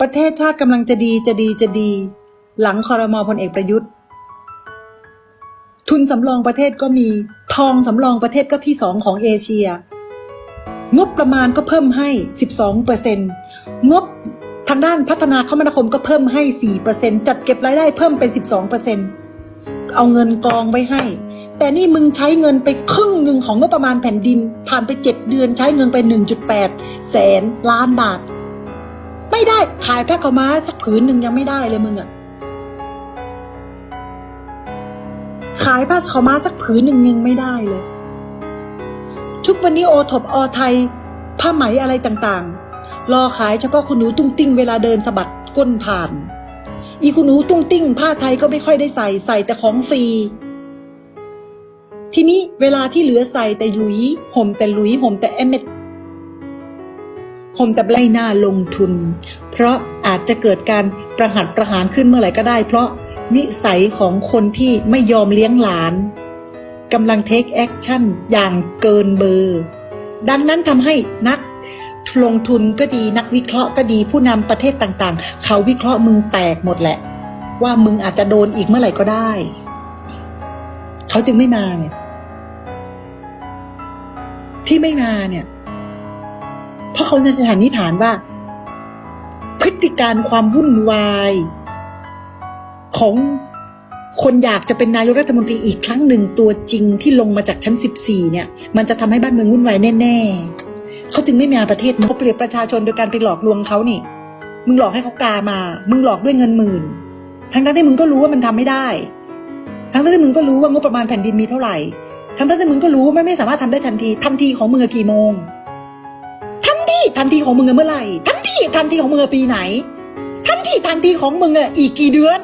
ประเทศชาติกำลังจะดีจะดีจะดี หลังคอรมอพลเอกประยุทธ์ ทุนสำรองประเทศก็มี ทองสำรองประเทศก็ที่สองของเอเชีย งบประมาณก็เพิ่มให้ 12เปอร์เซ็นงบทางด้านพัฒนาคมนาคมก็เพิ่มให้ 4เปอร์เซ็นจัดเก็บรายได้เพิ่มเป็น 12เปอร์เซ็นเอาเงินกองไว้ให้ แต่นี่มึงใช้เงินไปครึ่งหนึ่งของงบประมาณแผ่นดิน ผ่านไป 7 เดือนใช้เงินไป 1.8 แสนล้านบาท ไม่ได้ ขายผ้าขาวม้าสักผืนหนึ่งยังไม่ได้เลยมึงอะขายผ้าขาวม้าสักผืนหนึ่งยังไม่ได้เลย ทุกวันนี้โอทบอไทย ผ้าไหมอะไรต่างๆ รอขายเฉพาะคุณหนูตุ้งติ้งเวลาเดินสะบัดก้นผ่าน อีคุณหนูตุ้งติ้ง ผ้าไทยก็ไม่ค่อยได้ใส่ใส่แต่ของฟรีทีนี้เวลาที่เหลือใส่แต่หลุยห่มแต่หลุยห่มแต่เอเม ดห่มแต่ไล่หน้าลงทุน เพราะอาจจะเกิดการประหัตประหารขึ้นเมื่อไหร่ก็ได้ เพราะนิสัยของคนที่ไม่ยอมเลี้ยงหลานกำลังเทคแอคชั่นอย่างเกินเบอร์ ดังนั้นทำให้นักลงทุนก็ดีนักวิเคราะห์ก็ดีผู้นำประเทศต่างๆ เขาวิเคราะห์มึงแตกหมดแหละ ว่ามึงอาจจะโดนอีกเมื่อไหร่ก็ได้ เขาจึงไม่มาเนี่ยที่ไม่มาเนี่ย เพราะเขาจะสันนิษฐานว่า พฤติการความวุ่นวาย ของคนอยากจะเป็นนายกรัฐมนตรีอีกครั้งหนึ่งตัวจริงที่ลงมาจากชั้น 14 เนี่ย มันจะทำให้บ้านเมืองวุ่นวายแน่ ๆ เขาจึงไม่มาประเทศเขาเปรียบประชาชนโดยการไปหลอกลวงเขานี่ มึงหลอกให้เขากามา มึงหลอกด้วยเงินหมื่น ทั้งๆที่มึงก็รู้ว่ามันทำไม่ได้ ทั้งๆที่มึงก็รู้ว่างบประมาณแผ่นดินมีเท่าไหร่ ทั้งๆที่มึงก็รู้ว่ามันไม่สามารถทำได้ทันที ทันทีของมึงอกี่โมง ทันทีของมึงอะเมื่อไหร่ ทันทีทันทีของมึงอะปีไหน ทันทีทันทีของมึงอะอีกกี่เดือน